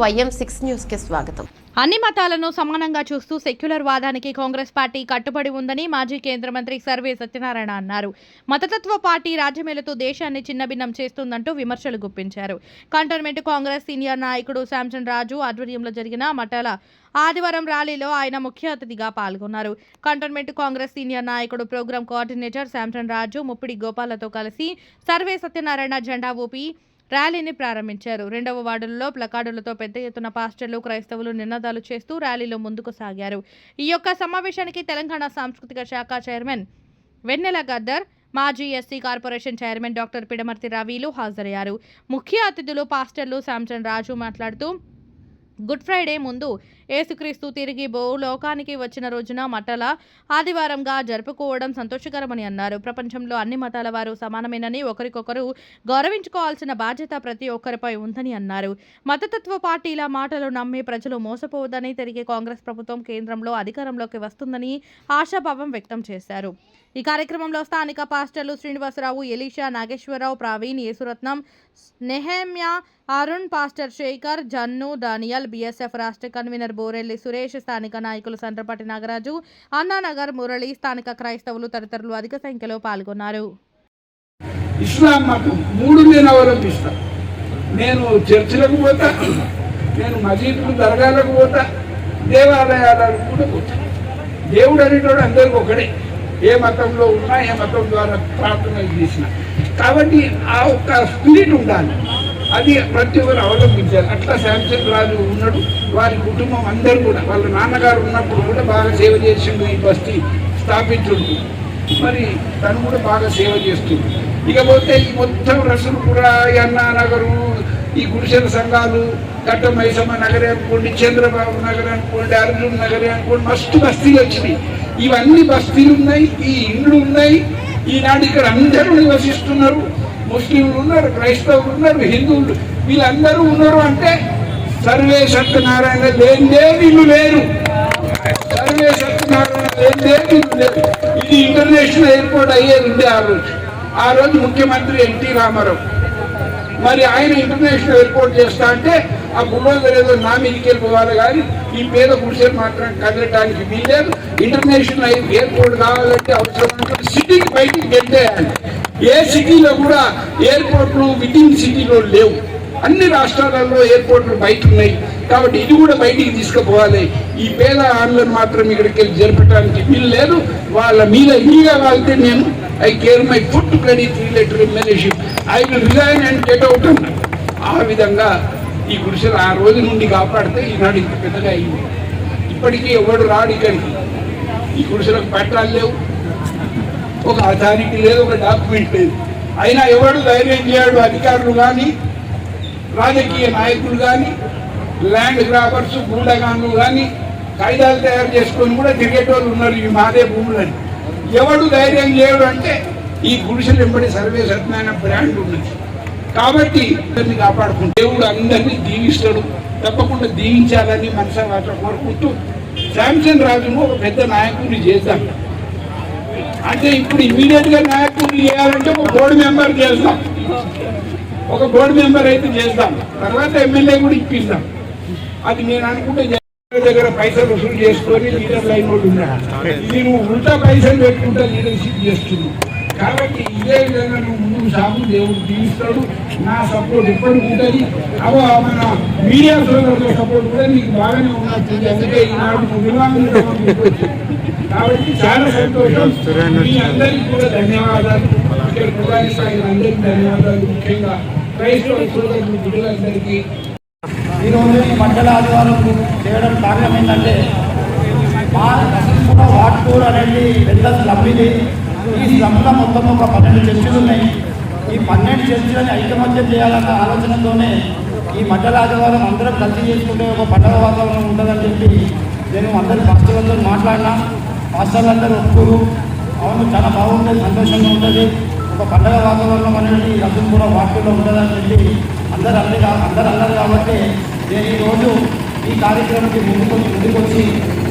YM six న్యూస్కి స్వాగతం. అన్ని మతాలను సమానంగా చూస్తూ సెక్యులర్ వాదానికి కాంగ్రెస్ పార్టీ కట్టుబడి ఉందని మాజీ కేంద్ర మంత్రి సర్వే సత్యనారాయణ అన్నారు. మతతత్వ పార్టీ రాజ్యమేలతో దేశాన్ని చిన్నభిన్నం చేస్తుందంటూ విమర్శలు గుప్పించారు. కంటోన్మెంట్ కాంగ్రెస్ సీనియర్ నాయకుడు శాంసన్ రాజు ఆధ్వర్యంలో జరిగిన మఠాల ఆదివారం ర్యాలీలో ఆయన ముఖ్య అతిథిగా పాల్గొన్నారు. కంటోన్మెంట్ కాంగ్రెస్ సీనియర్ నాయకుడు program coordinator Samson Raju Muppidi గోపాలతో కలిసి సర్వే సత్యనారాయణ జెండా ఊపి ర్యాలీని ప్రారంభించారు. రెండవ వార్డులలో ప్లకార్డులతో పెద్ద ఎత్తున పాస్టర్లు క్రైస్తవులు నినాదాలు చేస్తూ ర్యాలీలో ముందుకు సాగారు. ఈ యొక్క సమావేశానికి తెలంగాణ సాంస్కృతిక శాఖ చైర్మన్ వెన్నెల గద్దర్ మాజీ SC corporation chairman doctor Pidamarthi రవిలు హాజరయ్యారు. ముఖ్య అతిథులు పాస్టర్లు శాంసన్ రాజు మాట్లాడుతూ గుడ్ ఫ్రైడే ముందు ఏసుక్రీస్తు తిరిగి భూలోకానికి వచ్చిన రోజున మతాల ఆదివారంగా జరుపుకోవడం సంతోషకరమని అన్నారు. ప్రపంచంలో అన్ని మతాల వారు సమానమేనని ఒకరికొకరు గౌరవించుకోవాల్సిన బాధ్యత ప్రతి ఒక్కరిపై ఉందని అన్నారు. మతతత్వ పార్టీల మాటలు నమ్మి ప్రజలు మోసపోవద్దని తిరిగి కాంగ్రెస్ ప్రభుత్వం కేంద్రంలో అధికారంలోకి వస్తుందని ఆశాభావం వ్యక్తం చేశారు. ఈ కార్యక్రమంలో స్థానిక పాస్టర్లు Srinivasarao Elisha Nageswararao Praveen Yesuratnam Snehamya Arun pastor Sekhar Jannu Daniel BSF రాష్ట్ర కన్వీనర్ బోరెల్లి సురేష్ స్థానిక నాయకులు సండ్రపాటి నాగరాజు అన్నానగర్ మురళి స్థానిక క్రైస్తవులు తదితరులు అధిక సంఖ్యలో పాల్గొన్నారు. ఇస్లాం మతం మూడు నేను అవలంబిస్తా. నేను చర్చిలకు పోతా నేను మసీదులు దర్గాలకు పోతా దేవాలయాలకు కూడా పోతా. దేవుడు అనేటోడు అందరికి ఒకడే. ఏ మతంలో ఉన్నా ఏ మతం ద్వారా ప్రార్థన చేసిన. కాబట్టి ఆ ఒక్క స్పిరిట్ ఉండాలి. అది ప్రతి ఒక్కరు అవలంబించారు అట్లా శాంసంగ్ రాజు ఉన్నాడు వారి కుటుంబం అందరూ కూడా వాళ్ళ నాన్నగారు ఉన్నప్పుడు కూడా బాగా సేవ చేసిండు ఈ బస్తీ స్థాపించుడు. మరి తను కూడా బాగా సేవ చేస్తుంది. ఇకపోతే ఈ మొత్తం రసూల్పుర అన్నా నగరు ఈ గుడిసెల సంఘాలు గట్ట మైసమ్మ నగరే అనుకోండి చంద్రబాబు నగర్ అనుకోండి అర్జున్ నగరే అనుకోండి మస్తు బస్తీలు వచ్చినాయి. ఇవన్నీ బస్తీలు ఉన్నాయి ఈ ఇండ్లు ఉన్నాయి. ఈనాడు ఇక్కడ అందరూ నివసిస్తున్నారు. ముస్లింలు ఉన్నారు క్రైస్తవులు ఉన్నారు హిందువులు. వీళ్ళందరూ ఉన్నారు అంటే సర్వే సత్యనారాయణ లేనిదే వీళ్ళు లేరు. సర్వే సత్యనారాయణ లేనిదే వీళ్ళు లేరు. ఇది ఇంటర్నేషనల్ ఎయిర్పోర్ట్ అయ్యేది ఉండే ఆ రోజు. ఆ రోజు ముఖ్యమంత్రి ఎన్టీ రామారావు. మరి ఆయన ఇంటర్నేషనల్ ఎయిర్పోర్ట్ చేస్తా అంటే ఆ బుల్డోజర్ ఏదో నా మీదకి వెళ్ళిపోవాలి కానీ ఈ పేద గుడిసెలు మాత్రం కదలటానికి వీలేదు ఇంటర్నేషనల్ ఎయిర్పోర్ట్ కావాలంటే అవసరం ఉంటుంది సిటీకి బయటికి వెళ్తే ఏ సిటీలో కూడా ఎయిర్పోర్ట్లు విత్ ఇన్ సిటీలో లేవు. అన్ని రాష్ట్రాలలో ఎయిర్పోర్ట్లు బయట ఉన్నాయి కాబట్టి ఇది కూడా బయటికి తీసుకుపోవాలి. ఈ పేద ఆన్లను మాత్రం ఇక్కడికి వెళ్ళి జరపడానికి వీలు లేదు. వాళ్ళ మీద ఈగా వాళ్తే నేను I care my food credit related ఎమ్మెల్యేషిప్ I will resign and get out ఆ విధంగా ఈ గుడిసెలు ఆ రోజు నుండి కాపాడితే ఈనాడు ఇంత పెద్దగా అయింది. ఇప్పటికీ ఎవడు రాడు ఇక్కడికి ఈ గుడిసెలకు పట్టాలు లేవు. ఒక అథారిటీ లేదు ఒక డాక్యుమెంట్ లేదు. అయినా ఎవడు ధైర్యం చేయడు అధికారులు కానీ రాజకీయ నాయకులు కానీ ల్యాండ్ గ్రాబర్స్ గూండగాన్లు కానీ కాగితాలు తయారు చేసుకొని కూడా తిరిగేటోళ్ళు ఉన్నారు ఈ మాదే భూములని ఎవడు ధైర్యం చేయడు అంటే ఈ గుడిసెలు ఎంబడి సర్వే సత్యనారాయణ బ్రాండ్ ఉన్నది. కాబట్టి అందరినీ కాపాడుకుంటూ. దేవుడు అందరినీ దీవిస్తాడు. తప్పకుండా దీవించాలని మనసు మాట కోరుకుంటూ శాంసన్ రాజును ఒక పెద్ద నాయకుడిని చేద్దాం. అంటే ఇప్పుడు ఇమీడియట్గా నాయకుడిని చేయాలంటే ఒక బోర్డు మెంబర్ చేస్తాం. ఒక బోర్డు మెంబర్ అయితే చేస్తాం. తర్వాత ఎమ్మెల్యే కూడా ఇప్పిస్తాం. అది నేను అనుకుంటే దగ్గర పైసలు వసూలు చేసుకొని లీడర్ లైన్ కూడా ఉన్నాడు నేను ఉల్టా పైసలు పెట్టుకుంటా లీడర్షిప్ చేస్తున్నాను కాబట్టి ఇదే విధంగా నువ్వు ముందుకు సాగు దేవుడు దీవిస్తాడు. నా సపోర్ట్ ఎప్పటికి ఉంటుంది? అవో మన మీడియా సోదరుల సపోర్ట్ కూడా నీకు బాగానే ఉన్నట్టుంది అందుకే ఈనాడు నువ్వు కాబట్టి చాలా సంతోషం. మీ అందరికీ కూడా ధన్యవాదాలు. ఇక్కడ ప్రధాని అందరికీ ధన్యవాదాలు. ముఖ్యంగా క్రైస్తవ బిడ్డలందరికీ ఈరోజు ఈ మండల ఆదివారం చేయడం కారణం ఏంటంటే మా నరసింహ వాట్పూర్ అనేది పెద్ద స్లమ్ ఇది. ఈ స్లమ్లో మొత్తం ఒక పన్నెండు చర్చలు ఉన్నాయి. ఈ పన్నెండు చర్చలని ఐకమత్యం చేయాలన్న ఆలోచనతోనే ఈ మండల ఆదివారం అందరం కలిసి చేసుకుంటే ఒక పండగ వాతావరణం ఉంటుందని చెప్పి నేను అందరి పాస్టర్లతో మాట్లాడినా. పాస్టర్లందరూ ఒప్పుకోరు. అవును చాలా బాగుంటుంది సంతోషంగా ఉంటుంది. ఒక పండగ వాతావరణం అనేది నరసింహ వాట్పూర్లో ఉంటుందని చెప్పి అందరు అన్ని అందరు అన్నారు కాబట్టి నేను ఈరోజు ఈ కార్యక్రమానికి ముందుకు ముందుకు వచ్చి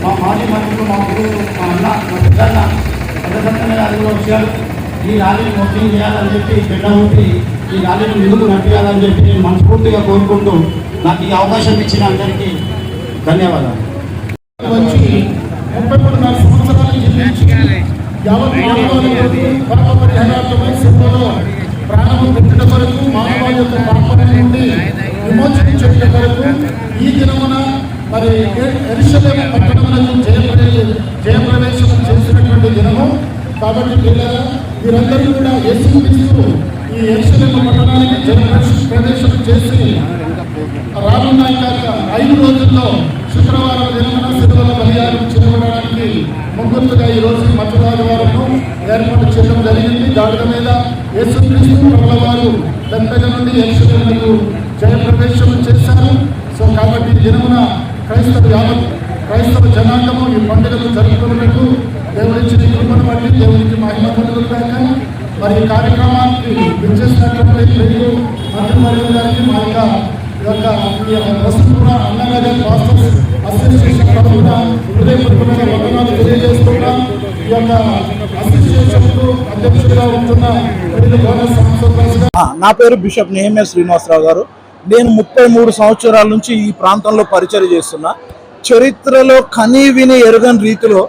మా మాజీ మంత్రులు మా గురువులు మా అన్న మా పెద్దన్న పెద్దసత్యన గారు కూడా వచ్చారు. ఈ ర్యాలీని మొత్తం చేయాలని చెప్పి పెద్ద ఊపి ఈ ర్యాలీని ముందుకు నడిపించాలని చెప్పి నేను మనస్ఫూర్తిగా కోరుకుంటూ నాకు ఈ అవకాశం ఇచ్చిన అందరికీ ధన్యవాదాలు. వచ్చి ముప్పై మూడున్నర సంవత్సరాలు జీవించి యావత్ మానవాళి కొరకు ప్రాణం ప్రాణము పెట్టిన వరకు మానవాళి యొక్క పాపం నుండి విమోచించే వరకు ఈ దినమున మరి ఎరుషలేము పట్టణములకు జయప్రవే జయప్రవేశం చేసినటువంటి దినము. కాబట్టి పిల్లల మీరందరూ కూడా యేసుక్రీస్తు ఈ ఎరుషలేము పట్టణానికి జయ ప్రవేశం చేసి రానున్న యొక్క ఐదు రోజుల్లో శుక్రవారం దినమున సిరువల బలియాగం చేయబడడానికి ముగ్గురుగా ఈ రోజు వారము ఏర్పాటు చేయడం జరిగింది. దాడుల మీద యేసుక్రీస్తు ప్రభుల వారు దత్తగ నుండి యేసులకు జయప్రవేశం చేశారు. సో కాబట్టి దినమున క్రైస్తవ యావత్ క్రైస్తవ జనాంగము ఈ పండుగను జరుపుకున్నట్టు దేవుడిచ్చిన కృపను బట్టి దేవునికి మహిమ కలుగులు మరి ఈ కార్యక్రమానికి విచ్చేసినటువంటి మరియు మంత్రివర్యులు గారికి మా యొక్క యొక్క ఈ యొక్క అసోసియేషన్ తరఫున వందనాలు తెలియజేస్తున్నా ఈ యొక్క అసోసియేషన్కు అధ్యక్షుడిగా ఉంటున్న నా పేరు బిషప్ నేమే శ్రీనివాసరావు గారు. నేను ముప్పై మూడు సంవత్సరాల నుంచి ఈ ప్రాంతంలో పరిచయం చేస్తున్నా. చరిత్రలో కనీ విని ఎరగని రీతిలో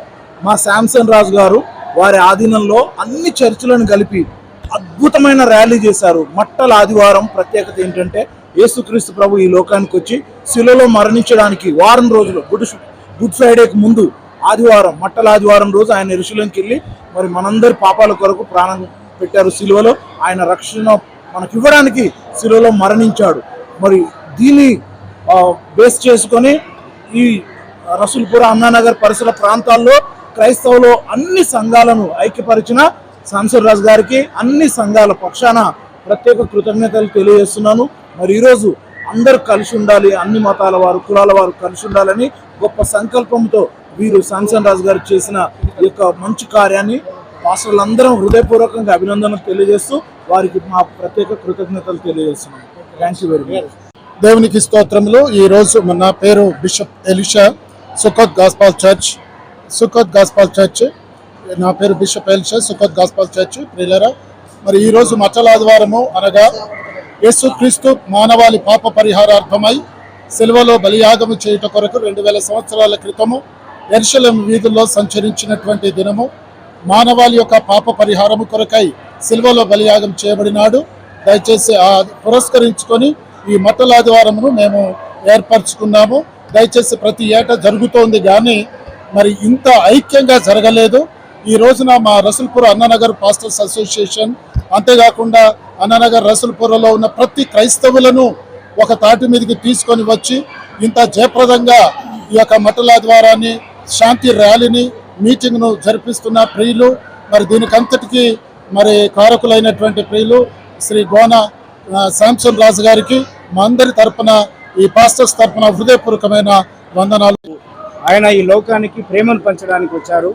మా శాంసన్ రాజు గారు వారి ఆధీనంలో అన్ని చర్చలను కలిపి అద్భుతమైన ర్యాలీ చేశారు. మట్టల ఆదివారం ప్రత్యేకత ఏంటంటే యేసుక్రీస్తు ప్రభు ఈ లోకానికి వచ్చి శిలలో మరణించడానికి వారం రోజులు గుడ్ గుడ్ ఫ్రైడేకి ముందు ఆదివారం మట్టల ఆదివారం రోజు ఆయన ఋషులంకి వెళ్ళి మరి మనందరి పాపాల కొరకు ప్రాణం పెట్టారు శిలువలో. ఆయన రక్షణ మనకి ఇవ్వడానికి శిలువలో మరణించాడు. మరి దీన్ని బేస్ చేసుకొని ఈ రసూల్పుర అన్నానగర్ పరిసర ప్రాంతాల్లో క్రైస్తవులు అన్ని సంఘాలను ఐక్యపరిచిన సాంసర్ రాజు గారికి అన్ని సంఘాల పక్షాన ప్రత్యేక కృతజ్ఞతలు తెలియజేస్తున్నాను. మరి ఈరోజు అందరూ కలిసి ఉండాలి అన్ని మతాల వారు కులాల వారు కలిసి ఉండాలని గొప్ప సంకల్పంతో వీరు శాంసన్ రాజు గారు చేసిన ఈ యొక్క మంచి కార్యాన్ని పాస్టర్లందరం హృదయపూర్వకంగా అభినందనలు తెలియజేస్తూ వారికి మా ప్రత్యేక కృతజ్ఞతలు తెలియజేస్తున్నాం. థ్యాంక్ యూ వెరీ మచ్ దేవునికి స్తోత్రంలో ఈ రోజు నా పేరు bishop Elisha Sukhat gospel church Sukhat gospel church. నా పేరు bishop Elisha Sukhat gospel church ప్రియులరా. మరి ఈరోజు రోజు మచ్చల ఆదివారము అనగా యేసుక్రీస్తు మానవాళి పాప పరిహారార్థమై సిల్వలో బలియాగము చేయుట కొరకు రెండు వేల సంవత్సరాల క్రితము ఎర్షలం వీధుల్లో సంచరించినటువంటి దినము. మానవాళి యొక్క పాప పరిహారము కొరకై సిల్వలో బలియాగం చేయబడినాడు. దయచేసి ఆ పురస్కరించుకొని ఈ మట్టల ఆదివారమును మేము ఏర్పరచుకున్నాము. దయచేసి ప్రతి ఏటా జరుగుతోంది కానీ మరి ఇంత ఐక్యంగా జరగలేదు. ఈ రోజున మా రసుల్పూర్ అన్ననగర్ పాస్టర్స్ అసోసియేషన్ అంతేకాకుండా అన్నానగర్ రసూల్పురలో ఉన్న ప్రతి క్రైస్తవులను ఒక తాటి మీదకి తీసుకొని వచ్చి ఇంత జయప్రదంగా ఈ యొక్క మటల ద్వారాన్ని శాంతి ర్యాలీని మీటింగ్ను జరిపిస్తున్న ప్రియులు మరి దీనికంతటికి మరి కారకులైనటువంటి ప్రియులు శ్రీ గోన శాంసన్ రాజు గారికి మా అందరి తరపున ఈ పాస్టర్స్ తరపున హృదయపూర్వకమైన వందనాలు. ఆయన ఈ లోకానికి ప్రేమను పంచడానికి వచ్చారు.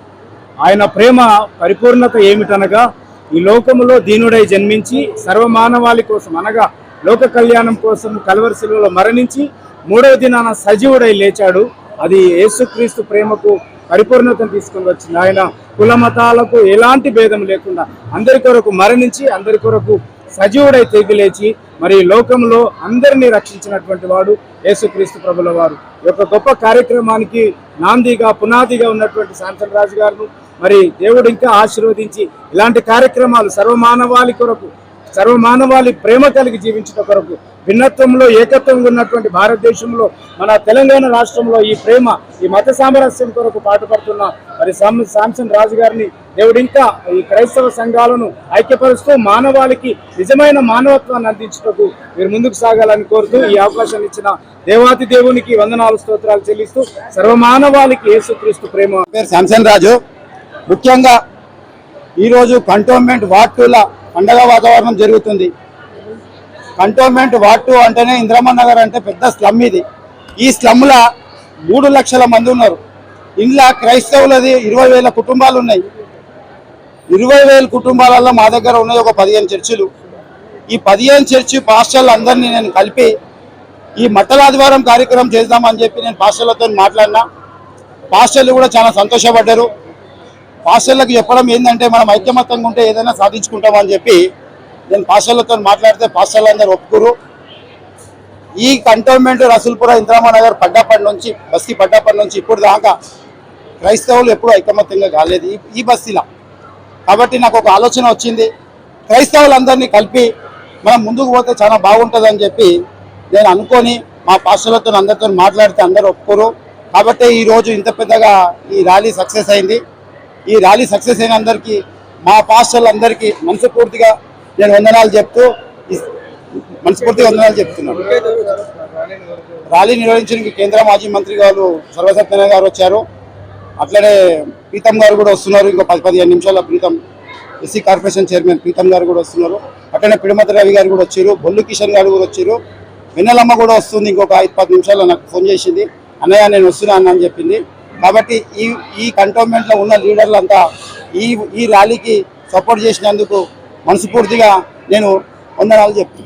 ఆయన ప్రేమ పరిపూర్ణత ఏమిటనగా ఈ లోకములో దీనుడై జన్మించి సర్వమానవాళి కోసం అనగా లోక కళ్యాణం కోసం కలవరిశిలలో మరణించి మూడవ దినాన సజీవుడై లేచాడు. అది యేసుక్రీస్తు ప్రేమకు పరిపూర్ణతను తీసుకుని వచ్చింది ఆయన కుల మతాలకు ఎలాంటి భేదం లేకుండా అందరి కొరకు మరణించి అందరి కొరకు సజీవుడై తిరిగి లేచి మరి లోకంలో అందరినీ రక్షించినటువంటి వాడు యేసుక్రీస్తు ప్రభుల వారు ఈ యొక్క గొప్ప కార్యక్రమానికి నాందిగా పునాదిగా ఉన్నటువంటి శాంతన్ రాజు గారు మరి దేవుడు ఇంకా ఆశీర్వదించి ఇలాంటి కార్యక్రమాలు సర్వమానవాళి కొరకు సర్వమానవాళి ప్రేమ కలిగి జీవించట కొరకు భిన్నత్వంలో ఏకత్వంగా ఉన్నటువంటి భారతదేశంలో మన తెలంగాణ రాష్ట్రంలో ఈ ప్రేమ ఈ మత సామరస్యం కొరకు పాటుపడుతున్న మరి శాంసన్ రాజు గారిని దేవుడు ఇంకా ఈ క్రైస్తవ సంఘాలను ఐక్యపరుస్తూ మానవాళికి నిజమైన మానవత్వాన్ని అందించుటకు మీరు ముందుకు సాగాలని కోరుతూ ఈ అవకాశాన్ని ఇచ్చిన దేవాతి దేవునికి వందనాలు స్తోత్రాలు చెల్లిస్తూ సర్వమానవాళికి యేసుక్రీస్తు ప్రేమ. శాంసన్ రాజు. ముఖ్యంగా ఈరోజు కంటోన్మెంట్ వార్డ్ టూల పండగ వాతావరణం జరుగుతుంది. కంటోన్మెంట్ వార్డ్ టూ అంటేనే ఇంద్రమ్మ నగర్ అంటే పెద్ద స్లమ్ ఇది. ఈ స్లమ్ల మూడు లక్షల మంది ఉన్నారు. ఇంట్లో క్రైస్తవులది ఇరవై వేల కుటుంబాలు ఉన్నాయి. ఇరవై వేల కుటుంబాలలో మా దగ్గర ఉన్నాయి ఒక పదిహేను చర్చిలు. ఈ పదిహేను చర్చి పాస్టర్లు అందరినీ నేను కలిపి ఈ మట్టల ఆదివారం కార్యక్రమం చేద్దామని చెప్పి నేను పాస్టర్లతో మాట్లాడినా. పాస్టర్లు కూడా చాలా సంతోషపడ్డారు. పాస్టర్లకు చెప్పడం ఏంటంటే మనం ఐక్యమత్యంగా ఉంటే ఏదైనా సాధించుకుంటామని చెప్పి నేను పాస్టర్లతో మాట్లాడితే పాస్టర్లు అందరు ఒప్పుకోరు. ఈ కంటోన్మెంట్ రసూల్పుర ఇంద్రామా నగర్ పడ్డాపడి నుంచి బస్తీ పడ్డాపడి నుంచి ఇప్పుడు దాకా క్రైస్తవులు ఎప్పుడూ ఐకమత్యంగా కాలేదు. ఈ- ఈ బస్తీలో. కాబట్టి నాకు ఒక ఆలోచన వచ్చింది. క్రైస్తవులందరినీ కలిపి మనం ముందుకు పోతే చాలా బాగుంటుంది అని చెప్పి నేను అనుకొని మా పాస్టర్లతో అందరితో మాట్లాడితే అందరూ ఒప్పుకోరు. కాబట్టి ఈరోజు ఇంత పెద్దగా ఈ ర్యాలీ సక్సెస్ అయింది. ఈ ర్యాలీ సక్సెస్ అయిన అందరికీ మా పాస్టర్లందరికీ మనస్ఫూర్తిగా నేను వందనాలు చెప్తూ మనస్ఫూర్తిగా వందనాలు చెప్తున్నాను. ర్యాలీ నిర్వహించడానికి కేంద్ర మాజీ మంత్రి గారు సర్వసత్యనారాయణ గారు వచ్చారు. అట్లనే ప్రీతం గారు కూడా వస్తున్నారు. ఇంకో పది పదిహేను నిమిషాల Preetham SC corporation chairman Preetham గారు కూడా వస్తున్నారు. అట్లనే పిడిమతి రవి గారు కూడా వచ్చారు. బొల్లు కిషన్ గారు కూడా వచ్చారు. వెన్నెలమ్మ కూడా వస్తుంది. ఇంకొక ఐదు పది నిమిషాలు నాకు ఫోన్ చేసింది. అన్నయ్య నేను వస్తున్నాను అని చెప్పింది. కాబట్టి ఈ ఈ కంటోన్మెంట్లో ఉన్న లీడర్లంతా ఈ ఈ ర్యాలీకి సపోర్ట్ చేసినందుకు మనస్ఫూర్తిగా నేను వందనాలు చెప్తున్నాను.